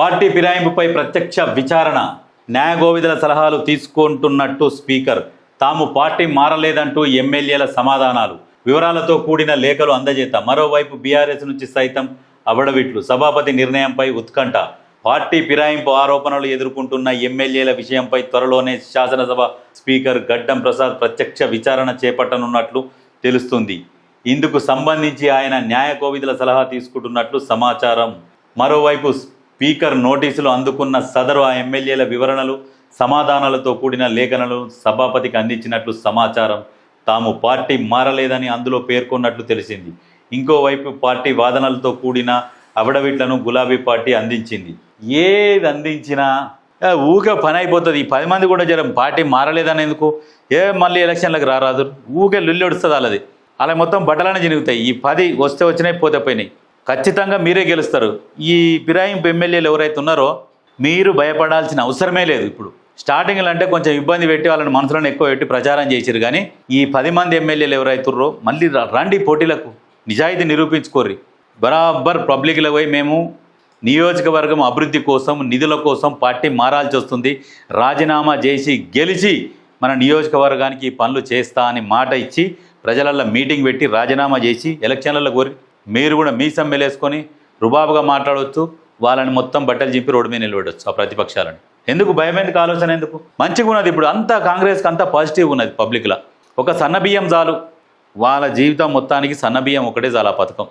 Party ఫిరాయింపుపై ప్రత్యక్ష విచారణ. న్యాయగోవిదల సలహాలు తీసుకుంటున్నట్టు స్పీకర్. తాము పార్టీ మారలేదంటూ ఎమ్మెల్యేల సమాధానాలు. వివరాలతో కూడిన లేఖలు అందజేత. మరోవైపు బీఆర్ఎస్ నుంచి సైతం అవడవిట్లు సభాపతి నిర్ణయంపై ఉత్కంఠ. పార్టీ ఫిరాయింపు ఆరోపణలు ఎదుర్కొంటున్న ఎమ్మెల్యేల విషయంపై త్వరలోనే శాసనసభ స్పీకర్ గడ్డం ప్రసాద్ ప్రత్యక్ష విచారణ చేపట్టనున్నట్లు తెలుస్తుంది. ఇందుకు సంబంధించి ఆయన న్యాయ కోవిధుల సలహా తీసుకుంటున్నట్లు సమాచారం. మరోవైపు స్పీకర్ నోటీసులు అందుకున్న సదరు ఆ ఎమ్మెల్యేల వివరణలు సమాధానాలతో కూడిన లేఖనలు సభాపతికి అందించినట్లు సమాచారం తాము పార్టీ మారలేదని అందులో పేర్కొన్నట్లు తెలిసింది. ఇంకోవైపు పార్టీ వాదనలతో కూడిన అవిడవిట్లను గులాబీ పార్టీ అందించింది. ఏది అందించినా ఆ, ఊకే పని అయిపోతుంది. ఈ పది మంది కూడా జరం పార్టీ మారలేదని ఎందుకు ఏ మళ్ళీ ఎలక్షన్లకు రారాదు ఊకే లుల్లి ఒడుస్తుంది వాళ్ళది. అలా మొత్తం బట్టలనే జరుగుతాయి ఈ పది వస్తే వచ్చినాయి పోతే పోయినాయి. ఖచ్చితంగా మీరే గెలుస్తారు. ఈ ఫిరాయింపు ఎమ్మెల్యేలు ఎవరైతే ఉన్నారో మీరు భయపడాల్సిన అవసరమే లేదు ఇప్పుడు. స్టార్టింగ్లో అంటే కొంచెం ఇబ్బంది పెట్టి వాళ్ళని మనసులను ఎక్కువ పెట్టి ప్రచారం చేసిరు కానీ ఈ పది మంది ఎమ్మెల్యేలు ఎవరైతుర్రో మళ్ళీ రండి పోటీలకు. నిజాయితీ నిరూపించుకోర్రి. బరాబర్ పబ్లిక్లో పోయి మేము నియోజకవర్గం అభివృద్ధి కోసం నిధుల కోసం పార్టీ మారాల్సి వస్తుంది. రాజీనామా చేసి గెలిచి మన నియోజకవర్గానికి ఈ పనులు చేస్తా అని మాట ఇచ్చి ప్రజలల్లో మీటింగ్ పెట్టి రాజీనామా చేసి ఎలక్షన్లలో కోరి మీరు కూడా మీ సమ్మెలేసుకొని రుబాబుగా మాట్లాడవచ్చు వాళ్ళని మొత్తం బట్టలు చింపి రోడ్డు మీద నిలబడవచ్చు ఆ ప్రతిపక్షాలను. ఎందుకు? భయం ఎందుకు? ఆలోచన ఎందుకు? మంచిగా ఉన్నది ఇప్పుడు. అంతా కాంగ్రెస్కి అంతా పాజిటివ్ ఉన్నది పబ్లిక్లో ఒక సన్న బియ్యం చాలు. వాళ్ళ జీవితం మొత్తానికి సన్న బియ్యం ఒకటే చాలు ఆ పథకం.